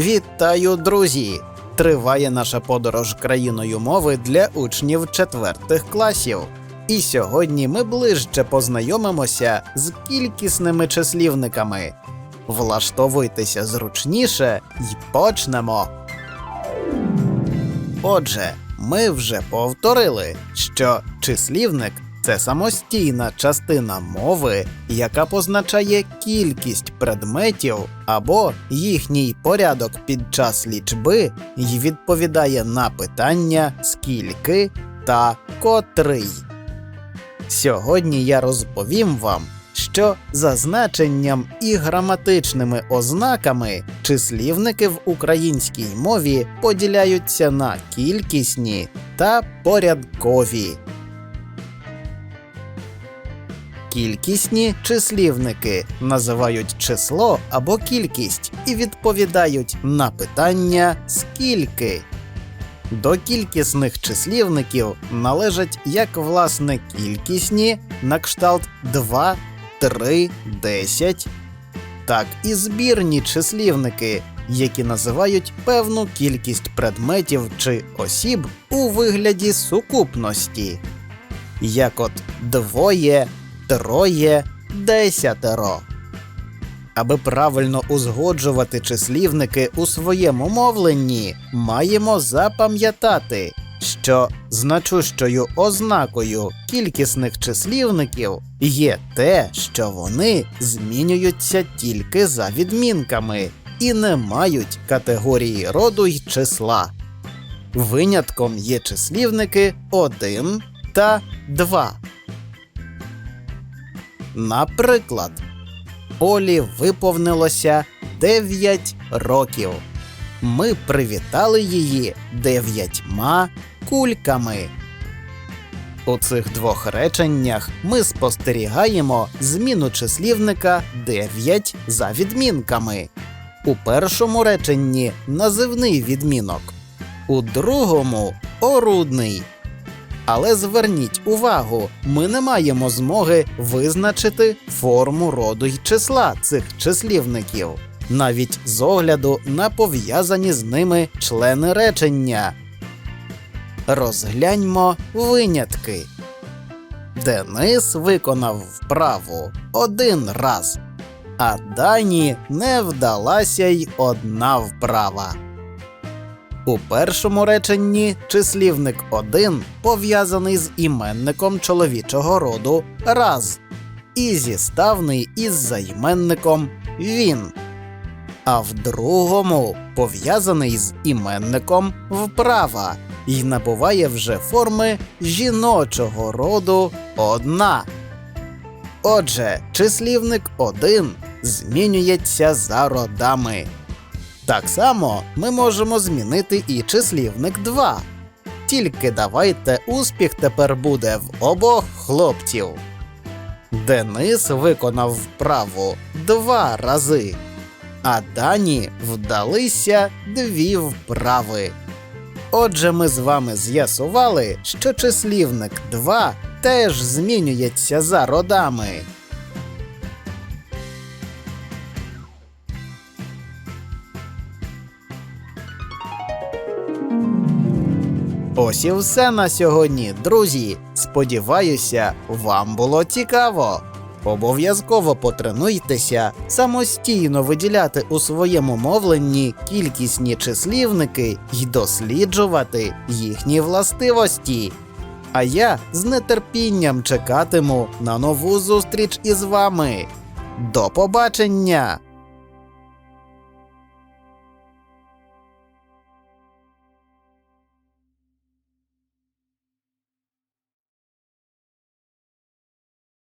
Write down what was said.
Вітаю, друзі! Триває наша подорож країною мови для учнів четвертих класів. І сьогодні ми ближче познайомимося з кількісними числівниками. Влаштовуйтеся зручніше і почнемо. Отже, ми вже повторили, що числівник це самостійна частина мови, яка позначає кількість предметів або їхній порядок під час лічби і відповідає на питання скільки та котрий. Сьогодні я розповім вам, що за значенням і граматичними ознаками числівники в українській мові поділяються на кількісні та порядкові. Кількісні числівники називають число або кількість і відповідають на питання скільки. До кількісних числівників належать як власне кількісні на кшталт 2, 3, 10, так і збірні числівники, які називають певну кількість предметів чи осіб у вигляді сукупності, як от двоє, троє, десятеро. Аби правильно узгоджувати числівники у своєму мовленні, маємо запам'ятати, що значущою ознакою кількісних числівників є те, що вони змінюються тільки за відмінками і не мають категорії роду й числа. Винятком є числівники 1 та 2. Наприклад, Олі виповнилося 9 років. Ми привітали її дев'ятьма кульками. У цих двох реченнях ми спостерігаємо зміну числівника 9 за відмінками. У першому реченні називний відмінок, у другому орудний. Але зверніть увагу, ми не маємо змоги визначити форму роду й числа цих числівників, навіть з огляду на пов'язані з ними члени речення. Розгляньмо винятки. Денис виконав вправу один раз, а Дані не вдалася й одна вправа. У першому реченні числівник один пов'язаний з іменником чоловічого роду раз і зіставний із займенником він. А в другому пов'язаний з іменником вправа і набуває вже форми жіночого роду одна. Отже, числівник один змінюється за родами. Так само ми можемо змінити і числівник 2. Тільки давайте успіх тепер буде в обох хлопців. Денис виконав вправу два рази, а Дані вдалися дві вправи. Отже, ми з вами з'ясували, що числівник 2 теж змінюється за родами. Ось і все на сьогодні, друзі. Сподіваюся, вам було цікаво. Обов'язково потренуйтеся самостійно виділяти у своєму мовленні кількісні числівники і досліджувати їхні властивості. А я з нетерпінням чекатиму на нову зустріч із вами. До побачення!